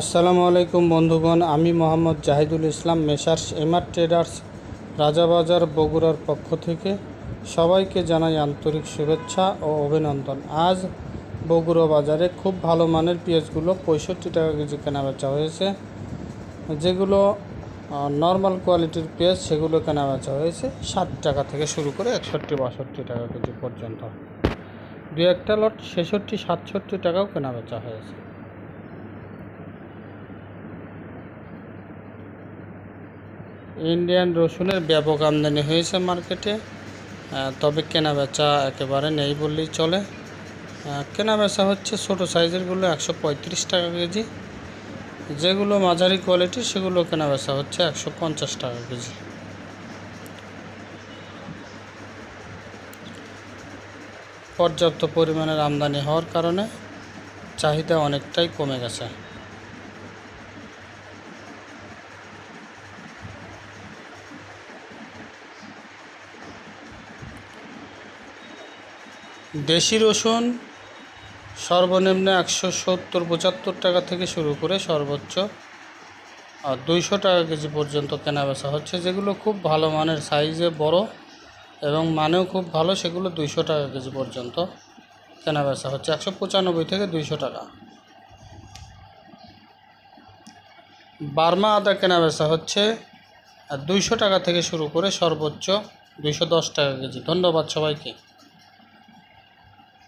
আসসালামু আলাইকুম বন্ধুগণ, আমি Mohammad Zahidul Islam, Messrs MR traders, Rajabazar বগুড়ার পক্ষ থেকে সবাইকে জানাই আন্তরিক শুভেচ্ছা ও অভিনন্দন। আজ বগুড়া বাজারে খুব ভালো মানের পেঁয়াজগুলো পঁয়ষট্টি টাকা কেজি কেনা বেচা হয়েছে। যেগুলো নর্মাল কোয়ালিটির পেঁয়াজ, সেগুলো কেনা বেচা হয়েছে ষাট টাকা থেকে শুরু করে একষট্টি, বাষট্টি টাকা কেজি পর্যন্ত। দু একটা লট ছেষট্টি, সাতষট্টি টাকাও কেনা বেচা হয়েছে। ইন্ডিয়ান রসুনের ব্যাপক আমদানি হয়েছে মার্কেটে। তবে কেনা বেচা একেবারে নেই বললেই চলে। কেনা বেচা হচ্ছে ছোটো সাইজেরগুলো একশো পঁয়ত্রিশ টাকা কেজি। যেগুলো মাঝারি কোয়ালিটি সেগুলো কেনা বেচা হচ্ছে একশো পঞ্চাশ টাকা কেজি। পর্যাপ্ত পরিমাণের আমদানি হওয়ার কারণে চাহিদা অনেকটাই কমে গেছে। দেশি রসুন সর্বনিম্ন একশো সত্তর, পঁচাত্তর টাকা থেকে শুরু করে সর্বোচ্চ, আর দুইশো টাকা কেজি পর্যন্ত কেনা বেচা হচ্ছে, যেগুলো খুব ভালো মানের সাইজে বড় এবং মানেও খুব ভালো, সেগুলো দুইশো টাকা কেজি পর্যন্ত কেনা বেচা হচ্ছে, একশো পঁচানব্বই থেকে দুইশো টাকা। বার্মা আদা কেনা বেচা হচ্ছে দুইশো টাকা থেকে শুরু করে সর্বোচ্চ দুইশো দশ টাকা কেজি। ধন্যবাদ সবাইকে।